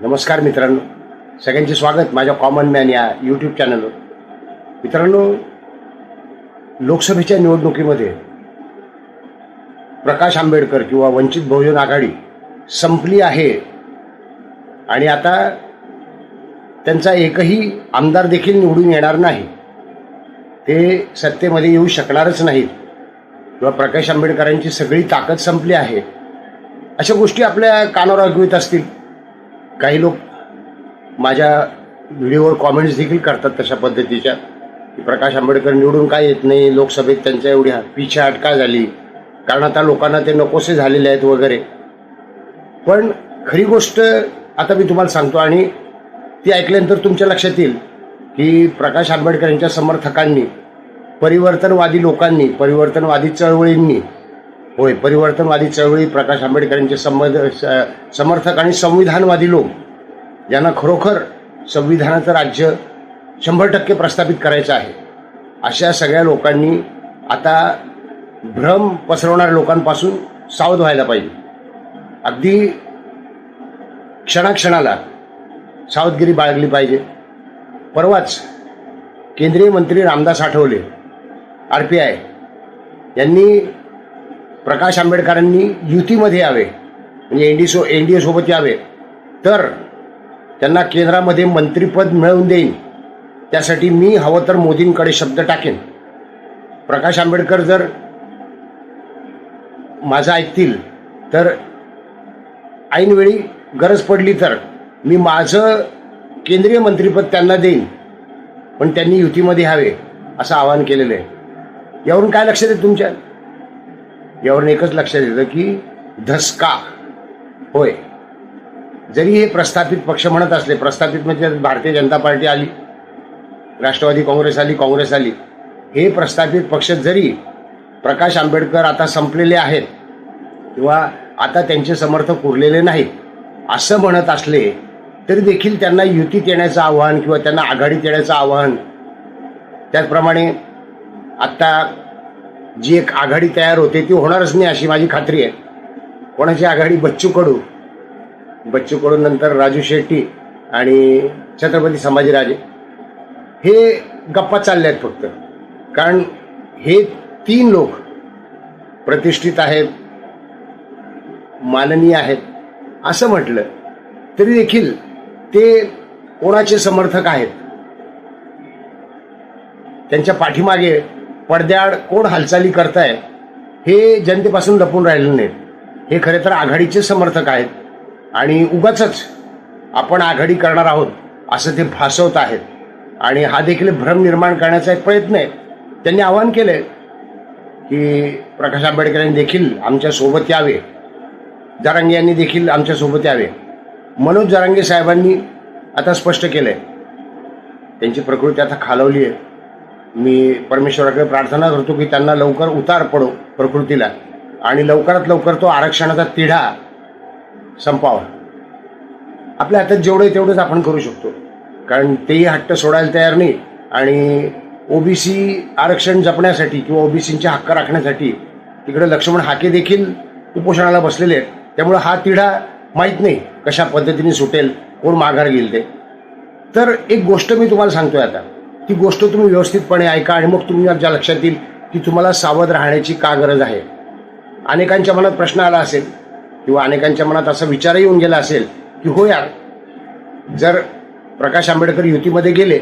नमस्कार मित्रांनो. सगळ्यांचे स्वागत माझ्या कॉमन मॅन या यूट्यूब चॅनलवर मित्रांनो लोकसभेच्या निवडणुकीमध्ये प्रकाश आंबेडकर किंवा वंचित बहुजन आघाडी संपली आहे आणि आता त्यांचा एकही आमदार देखील निवडून येणार नाही ते सत्तेमध्ये येऊ शकणारच नाहीत किंवा प्रकाश आंबेडकरांची सगळी ताकद संपली आहे. अशा गोष्टी आपल्या कानावर ऐकू येत असतील. काही लोक माझ्या व्हिडिओवर कॉमेंट्स देखील करतात तशा पद्धतीच्या. प्रकाश आंबेडकर निवडून काय येत नाही? लोकसभेत त्यांच्या एवढ्या पिछेहाट का झाली. कारण आता लोकांना ते नकोसे झालेले आहेत वगैरे. पण खरी गोष्ट आता मी तुम्हाला सांगतो आणि ती ऐकल्यानंतर तुमच्या लक्षात येईल की प्रकाश आंबेडकर यांच्या समर्थकांनी परिवर्तनवादी लोकांनी परिवर्तनवादी चळवळींनी होय परिवर्तनवादी चळवळी प्रकाश आंबेडकरांचे संबंध स- समर्थक आणि संविधानवादी लोक. यांना खरोखर संविधानाचं राज्य शंभर टक्के प्रस्थापित करायचं आहे. अशा सगळ्या लोकांनी आता भ्रम पसरवणाऱ्या लोकांपासून सावध व्हायला पाहिजे. अगदी क्षणाक्षणाला सावधगिरी बाळगली पाहिजे. परवाच केंद्रीय मंत्री Ramdas Athawale R P I यांनी प्रकाश आंबेडकरांनी युतीमध्ये यावे म्हणजे N D so N D एसोबत यावे. तर त्यांना केंद्रामध्ये मंत्रिपद मिळवून देईन. त्यासाठी मी हवं तर मोदींकडे शब्द टाकेन. प्रकाश आंबेडकर जर माझं ऐकतील तर ऐनवेळी गरज पडली तर मी माझं केंद्रीय मंत्रिपद त्यांना देईन पण त्यांनी युतीमध्ये यावे असं आवाहन केलेलं आहे. यावरून काय लक्षात येतं तुमच्या? यावरून एकच लक्षात येतं की धसका. होय. जरी हे प्रस्थापित पक्ष म्हणत असले प्रस्थापित म्हणजे भारतीय जनता पार्टी आली राष्ट्रवादी काँग्रेस आली काँग्रेस आली. हे प्रस्थापित पक्ष जरी प्रकाश आंबेडकर आता संपलेले आहेत किंवा आता त्यांचे समर्थक उरलेले नाहीत असं म्हणत असले तरी देखील त्यांना युतीत येण्याचं आव्हान किंवा त्यांना आघाडीत येण्याचं आव्हान त्याचप्रमाणे आत्ता जी एक आघाडी तयार होते ती होणारच नाही अशी माझी खात्री आहे. कोणाची आघाडी बच्चू कडू? बच्चू कडू नंतर राजू शेट्टी आणि छत्रपती संभाजीराजे. हे गप्पा चालले आहेत फक्त. कारण हे तीन लोक प्रतिष्ठित आहेत माननीय आहेत असं म्हटलं तरी देखील ते कोणाचे समर्थक आहेत? त्यांच्या पाठीमागे पडद्याआड कोण हालचाली करताय हे जनतेपासून लपून राहिलं नाही हे खरे तर आघाडीचे समर्थक आहेत. आणि उगाच आपण आघाडी करणार आहोत असं ते भासवत आहेत. आणि हा देखील भ्रम निर्माण करण्याचा एक प्रयत्न आहे. त्यांनी आवाहन केलंय की प्रकाश आंबेडकर यांनी देखील आमच्यासोबत यावे. जरांगे यांनी देखील आमच्यासोबत यावे. मनोज जरांगे साहेबांनी आता स्पष्ट केलंय. त्यांची प्रकृती आता खालवली आहे. मी परमेश्वराकडे प्रार्थना करतो की त्यांना लवकर उतार पडो प्रकृतीला. आणि लवकरात लवकर तो आरक्षणाचा तिढा संपावा. आपल्या हातात जेवढं तेवढंच आपण करू शकतो. कारण तेही हट्ट सोडायला तयार नाही. आणि ओबीसी आरक्षण जपण्यासाठी किंवा ओबीसींचे हक्क राखण्यासाठी तिकडे लक्ष्मण हाके देखील उपोषणाला बसलेले आहेत. त्यामुळे हा तिढा माहीत नाही कशा पद्धतीने सुटेल कोण माघार घेईल ते. तर एक गोष्ट मी तुम्हाला सांगतोय आता. ती गोष्ट तुम्ही व्यवस्थितपणे ऐका आणि मग तुमच्या लक्षात येईल की तुम्हाला सावध राहण्याची का गरज आहे. अनेकांच्या मनात प्रश्न आला असेल किंवा अनेकांच्या मनात असा विचारही येऊन गेला असेल की हो यार जर प्रकाश आंबेडकर युतीमध्ये गेले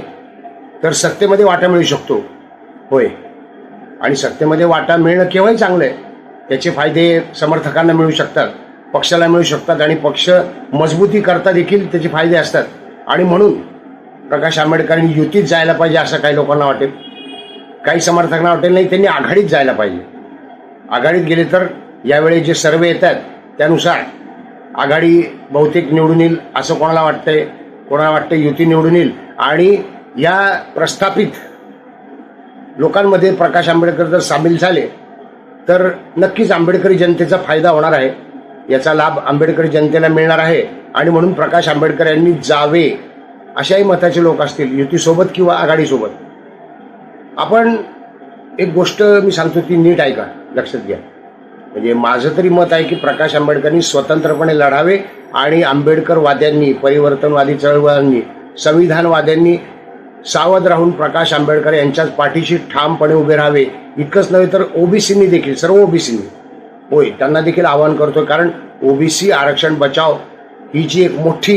तर सत्तेमध्ये वाटा मिळू शकतो. होय. आणि सत्तेमध्ये वाटा मिळणं केव्हाही चांगलं आहे. त्याचे फायदे समर्थकांना मिळू शकतात पक्षाला मिळू शकतात आणि पक्ष मजबूती करता देखील त्याचे फायदे असतात. आणि म्हणून प्रकाश आंबेडकरांनी युतीत जायला पाहिजे असं काही लोकांना वाटेल. काही समर्थकांना वाटेल नाही त्यांनी आघाडीत जायला पाहिजे. आघाडीत गेले तर यावेळी जे सर्वे येतात त्यानुसार आघाडी बहुतेक निवडून येईल असं कोणाला वाटतंय? कोणाला वाटतं युती निवडून येईल? आणि या प्रस्थापित लोकांमध्ये प्रकाश आंबेडकर जर सामील झाले तर नक्कीच आंबेडकरी जनतेचा फायदा होणार आहे. याचा लाभ आंबेडकरी जनतेला मिळणार आहे. आणि म्हणून प्रकाश आंबेडकर यांनी जावे अशाही मताचे लोक असतील युतीसोबत किंवा आघाडीसोबत. आपण एक गोष्ट मी सांगतो ती नीट ऐका लक्षात घ्या. म्हणजे माझं तरी मत आहे की प्रकाश आंबेडकरांनी स्वतंत्रपणे लढावे आणि आंबेडकरवाद्यांनी परिवर्तनवादी चळवळांनी संविधानवाद्यांनी सावध राहून प्रकाश आंबेडकर यांच्याच पाठीशी ठामपणे उभे राहावे इतकंच नव्हे तर ओबीसींनी देखील सर्व ओबीसींनी. होय त्यांना देखील आवाहन करतोय कारण ओबीसी आरक्षण बचाव ही जी एक मोठी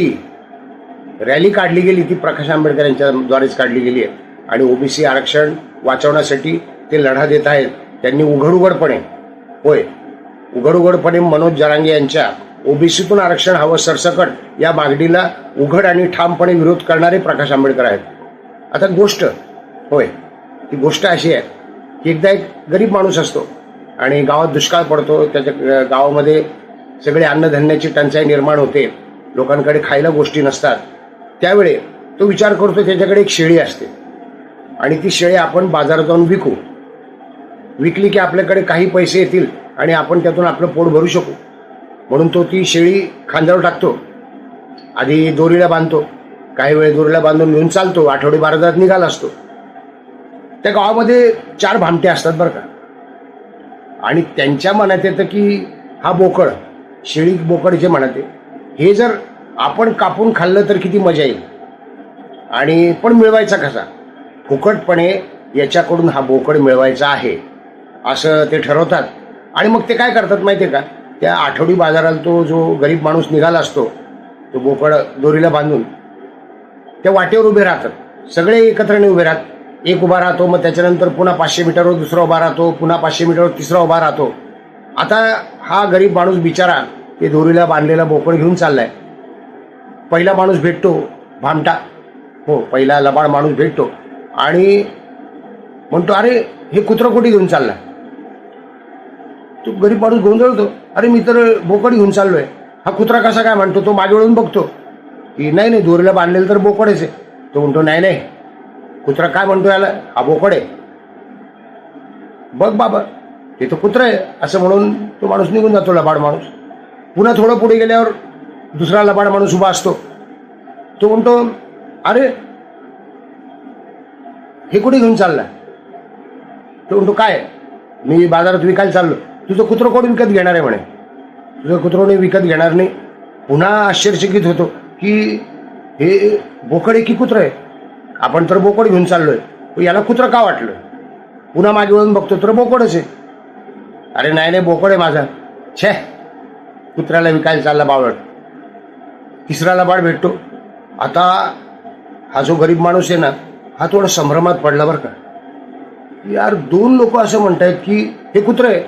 रॅली काढली गेली ती प्रकाश आंबेडकर यांच्याद्वारेच काढली गेली आहे. आणि ओबीसी आरक्षण वाचवण्यासाठी ते लढा देत आहेत. त्यांनी उघड उघडपणे होय उघड उघडपणे मनोज जरांगे यांच्या ओबीसीतून आरक्षण हवं सरसकट या मागणीला उघड आणि ठामपणे विरोध करणारे प्रकाश आंबेडकर आहेत. आता गोष्ट होय ती गोष्ट अशी आहे की एकदा एक गरीब माणूस असतो आणि गावात दुष्काळ पडतो त्याच्या गावामध्ये सगळे अन्नधान्याची टंचाई निर्माण होते. लोकांकडे खायला गोष्टी नसतात. त्यावेळे तो विचार करतो त्याच्याकडे एक शेळी असते. आणि ती शेळी आपण बाजारात जाऊन विकू. विकली की आपल्याकडे काही पैसे येतील आणि आपण त्यातून आपलं पोट भरू शकू. म्हणून तो ती शेळी खांद्यावर टाकतो. आधी दोरीला बांधतो. काही वेळ दोरीला बांधून घेऊन चालतो. आठवडे बाराजात निघाला असतो. त्या गावामध्ये चार भामटे असतात बरं का. आणि त्यांच्या मनात येतं की हा बोकड शेळी बोकड जे म्हणते हे जर आपण कापून खाल्लं तर किती मजा येईल? आणि पण मिळवायचा कसा? फुकटपणे याच्याकडून हा बोकड मिळवायचा आहे असं ते ठरवतात. आणि मग ते काय करतात माहिती आहे का? त्या आठवडी बाजाराला तो जो गरीब माणूस निघाला असतो तो बोकड दोरीला बांधून त्या वाटेवर उभे राहतात. सगळे एकत्र उभे राहत. एक उभा राहतो मग त्याच्यानंतर पुन्हा पाचशे मीटरवर दुसरा उभा राहतो पुन्हा पाचशे मीटरवर तिसरा उभा राहतो. आता हा गरीब माणूस बिचारा ते दोरीला बांधलेला बोकड घेऊन चाललाय. पहिला माणूस भेटतो भामटा. हो पहिला लबाड माणूस भेटतो. आणि म्हणतो अरे हे कुत्रं कुठे घेऊन चालला तो गरीब माणूस गोंधळतो अरे मी तर बोकड घेऊन चाललोय. हा कुत्रा कसा काय म्हणतो तो मागे वळून बघतो. की नाही नाही दोरीला बांधलेलं तर बोकडच आहे. तो म्हणतो नाही नाही. कुत्रा काय म्हणतो याला? हा बोकड आहे. बघ बाबा ते तर कुत्र आहे. असं म्हणून तो माणूस निघून जातो लबाड माणूस. पुन्हा थोडं पुढे गेल्यावर दुसरा लबाड माणूस उभा असतो. तो म्हणतो अरे हे कुठे घेऊन चाललाय? तो म्हणतो काय? मी बाजारात विकायला चाललो. तुझं कुत्रं कोण विकत घेणार आहे म्हणे? तुझं कुत्रं विकत घेणार नाही. पुन्हा आश्चर्यचकित होतो की हे बोकड आहे की कुत्रं आहे. आपण तर बोकड घेऊन चाललोय. याला कुत्रं का वाटलं? पुन्हा मागे वळून बघतो तर बोकडच आहे. अरे नाही नाही बोकड आहे माझा. छे कुत्र्याला विकायला चालला बावळट. तिसरा लबाड भेटतो. आता हा जो गरीब माणूस आहे ना हा थोडा संभ्रमात पडला बरं का. यार दोन लोक असं म्हणतायत की हे कुत्रं आहे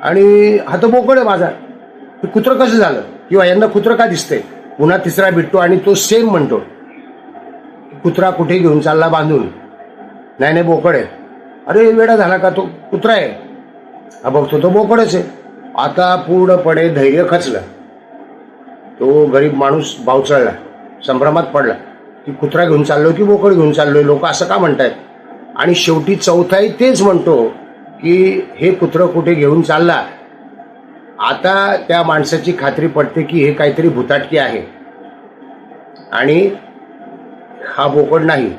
आणि हा तर बोकड आहे माझा. हे कुत्रं कसं झालं? किंवा यांना कुत्रं का दिसतंय? पुन्हा तिसरा भेटतो आणि तो सेम म्हणतो. कुत्रा कुठे घेऊन चालला बांधून? नाही नाही बोकड आहे. अरे वेडा झाला का तो? कुत्रा आहे. हा बघतो तो बोकडच आहे. आता पूर्णपणे धैर्य खचलं. तो गरीब माणूस बावचळला संभ्रमात पडला. की कुत्रा घेऊन चाललोय की बोकड घेऊन चाललोय लोक असं का म्हणतायत? आणि शेवटी चौथाही तेच म्हणतो की हे कुत्रं कुठे घेऊन चालला? आता त्या माणसाची खात्री पडते की हे काहीतरी भुताटकी आहे. आणि हा बोकड नाही.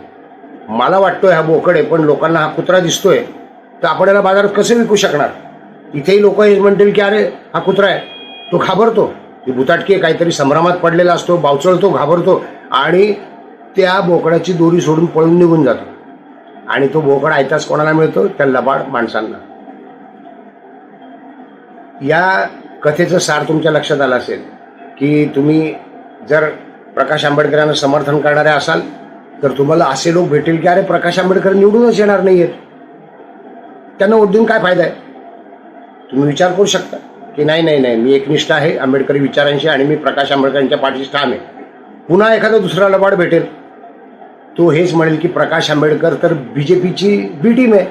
मला वाटतोय हा बोकड आहे पण लोकांना हा कुत्रा दिसतोय. तर आपण याला बाजारात कसं विकू शकणार? इथेही लोक हे म्हणतील की अरे हा कुत्रा आहे. तो घाबरतो. ती भुताटकी काहीतरी संभ्रमात पडलेला असतो बावचळतो घाबरतो आणि त्या बोकडाची दोरी सोडून पळून निघून जातो. आणि तो बोकड आयताच कोणाला मिळतो? त्या लबाड माणसांना. या कथेचं सार तुमच्या लक्षात आलं असेल की तुम्ही जर प्रकाश आंबेडकरांना समर्थन करणारे असाल तर तुम्हाला असे लोक भेटेल की अरे प्रकाश आंबेडकर निवडूनच येणार नाही आहेत त्यांना उद्दून काय फायदा आहे? तुम्ही विचार करू शकता. की नाही नाही नाही मी एकनिष्ठ आहे आंबेडकरी विचारांशी आणि मी प्रकाश आंबेडकरांच्या पाठीशी ठाम आहे. पुन्हा एखादा दुसरा लबाड भेटेल. तो हेच म्हणेल की प्रकाश आंबेडकर तर बी जे पीची बी टीम आहे.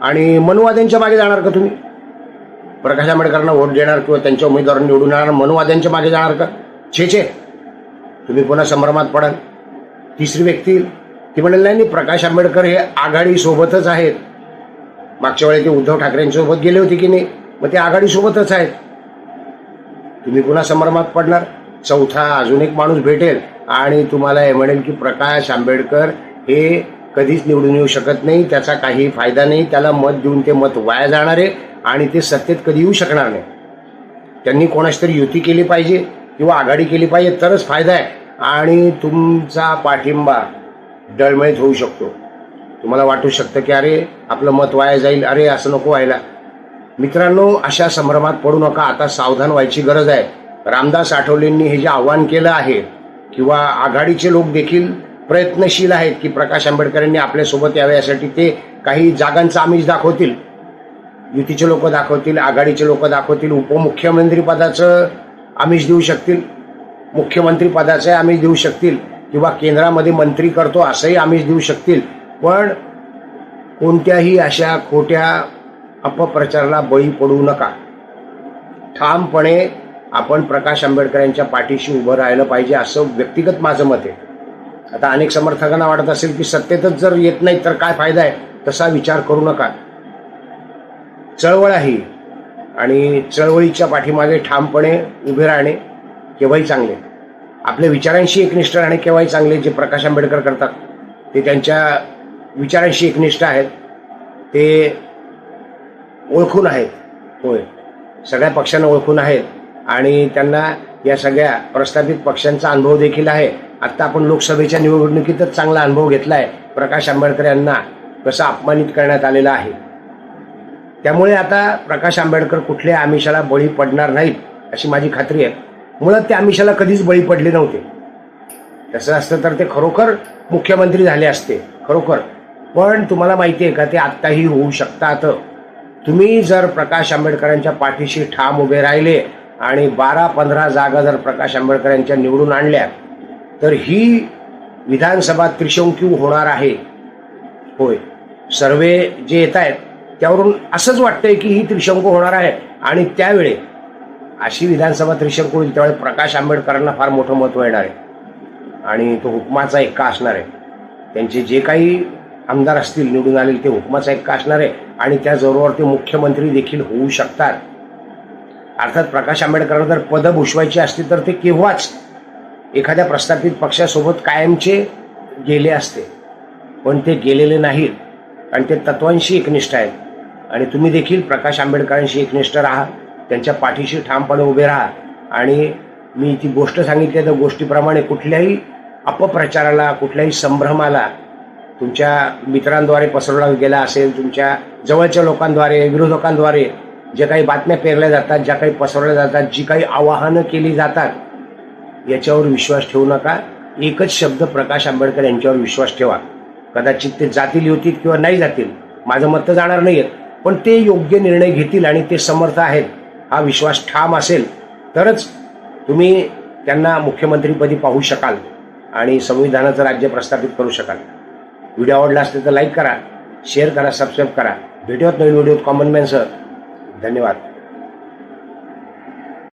आणि मनुवाद्यांच्या मागे जाणार का तुम्ही? प्रकाश आंबेडकरांना वोट देणार किंवा त्यांच्या उमेदवारांना निवडून येणार मनुवाद्यांच्या मागे जाणार का? छे छे. तुम्ही पुन्हा संभ्रमात पडाल. तिसरी व्यक्ती ती म्हणेल नाही नाही प्रकाश आंबेडकर हे आघाडीसोबतच आहेत. मागच्या वेळी ते उद्धव ठाकरेंसोबत गेले होते की नाही? मग ते आघाडीसोबतच आहेत. तुम्ही पुन्हा संभ्रमात पडणार. चौथा अजून एक माणूस भेटेल आणि तुम्हाला हे म्हणेल की प्रकाश आंबेडकर हे कधीच निवडून येऊ शकत नाही त्याचा काही फायदा नाही त्याला मत देऊन ते मत वाया जाणार आहे आणि ते सत्तेत कधी येऊ शकणार नाही. त्यांनी कोणाशी तरी युती केली पाहिजे किंवा आघाडी केली पाहिजे तरच फायदा आहे. आणि तुमचा पाठिंबा डळमळीत होऊ शकतो. तुम्हाला वाटू शकतं की अरे आपलं मत वाया जाईल अरे असं नको व्हायला. मित्रांनो अशा संभ्रमात पडू नका. आता सावधान व्हायची गरज आहे. रामदास आठवलेंनी हे जे आव्हान केलं आहे किंवा आघाडीचे लोक देखील प्रयत्नशील आहेत की प्रकाश आंबेडकरांनी आपल्यासोबत यावे यासाठी ते काही जागांचा आमिष दाखवतील. युतीचे लोक दाखवतील आघाडीचे लोक दाखवतील उपमुख्यमंत्रीपदाचं आमिष देऊ शकतील मुख्यमंत्रीपदाचं आमिष देऊ शकतील किंवा केंद्रामध्ये मंत्री करतो असंही आमिष देऊ शकतील. पण कोणत्याही अशा खोट्या अपप्रचाराला बळी पडू नका. ठामपणे आपण प्रकाश आंबेडकर यांच्या पाठीशी उभं राहिलं पाहिजे असं व्यक्तिगत माझं मत आहे. आता अनेक समर्थकांना वाटत असेल की सत्तेतच जर येत नाही तर काय फायदा आहे? तसा विचार करू नका. चळवळ आहे आणि चळवळीच्या पाठीमागे ठामपणे उभे राहणे केव्हाही चांगले. आपल्या विचारांशी एकनिष्ठ राहणे केव्हाही चांगले जे प्रकाश आंबेडकर करतात. ते त्यांच्या विचारांशी एकनिष्ठ आहेत. ते ओळखून आहेत होय. सगळ्या पक्षांना ओळखून आहेत आणि त्यांना या सगळ्या प्रस्थापित पक्षांचा अनुभव देखील आहे. आत्ता आपण लोकसभेच्या निवडणुकीतच चांगला अनुभव घेतला आहे प्रकाश आंबेडकर यांना कसं अपमानित करण्यात आलेलं आहे. त्यामुळे आता प्रकाश आंबेडकर कुठल्या आमिषाला बळी पडणार नाहीत अशी माझी खात्री आहे. मुळात त्या आमिषाला कधीच बळी पडले नव्हते. तसं असतं तर ते खरोखर मुख्यमंत्री झाले असते. खरोखर. पण तुम्हाला माहिती आहे का ते आत्ताही होऊ शकतात. तुम्ही जर प्रकाश आंबेडकरांच्या पाठीशी ठाम उभे राहिले आणि बारा पंधरा जागा जर प्रकाश आंबेडकर यांच्या निवडून आणल्या तर ही विधानसभा त्रिशंकू होणार आहे. होय. सर्वे जे येत आहेत त्यावरून असंच वाटतंय की ही त्रिशंकू होणार आहे. आणि त्यावेळी अशी विधानसभा त्रिशंकू होईल त्यावेळी प्रकाश आंबेडकरांना फार मोठं महत्त्व येणार आहे. आणि तो हुकमाचा एक्का असणार आहे? त्यांचे जे काही आमदार असतील निवडून आलेले ते हुकमाचा एक्का असणार आहे? आणि त्याचबरोबर ते मुख्यमंत्री देखील होऊ शकतात. अर्थात प्रकाश आंबेडकरांना जर पदं भूषवायची असतील तर ते केव्हाच एखाद्या प्रस्थापित पक्षासोबत कायमचे गेले असते. पण ते गेलेले नाहीत आणि ते तत्वांशी एकनिष्ठ आहेत. आणि तुम्ही देखील प्रकाश आंबेडकरांशी एकनिष्ठ राहा त्यांच्या पाठीशी ठामपणे उभे राहा. आणि मी ती गोष्ट सांगितली त्या गोष्टीप्रमाणे कुठल्याही अपप्रचाराला कुठल्याही संभ्रमाला तुमच्या मित्रांद्वारे पसरवला गेला असेल तुमच्या जवळच्या लोकांद्वारे विरोधकांद्वारे जे काही बातम्या पेरल्या जातात ज्या काही पसरवल्या जातात जी काही आवाहनं केली जातात याच्यावर विश्वास ठेवू नका. एकच शब्द प्रकाश आंबेडकर यांच्यावर विश्वास ठेवा. कदाचित ते जातील युतीत किंवा नाही जातील माझं मत तर जाणार नाही पण ते योग्य निर्णय घेतील आणि ते समर्थ आहेत हा विश्वास ठाम असेल तरच तुम्ही त्यांना मुख्यमंत्रीपदी पाहू शकाल आणि संविधानाचं राज्य प्रस्थापित करू शकाल. व्हिडिओ आवडला असेल तर लाईक करा शेअर करा सबस्क्राईब करा. भेटूयात नवीन व्हिडिओत. कॉमन मॅनसर धन्यवाद.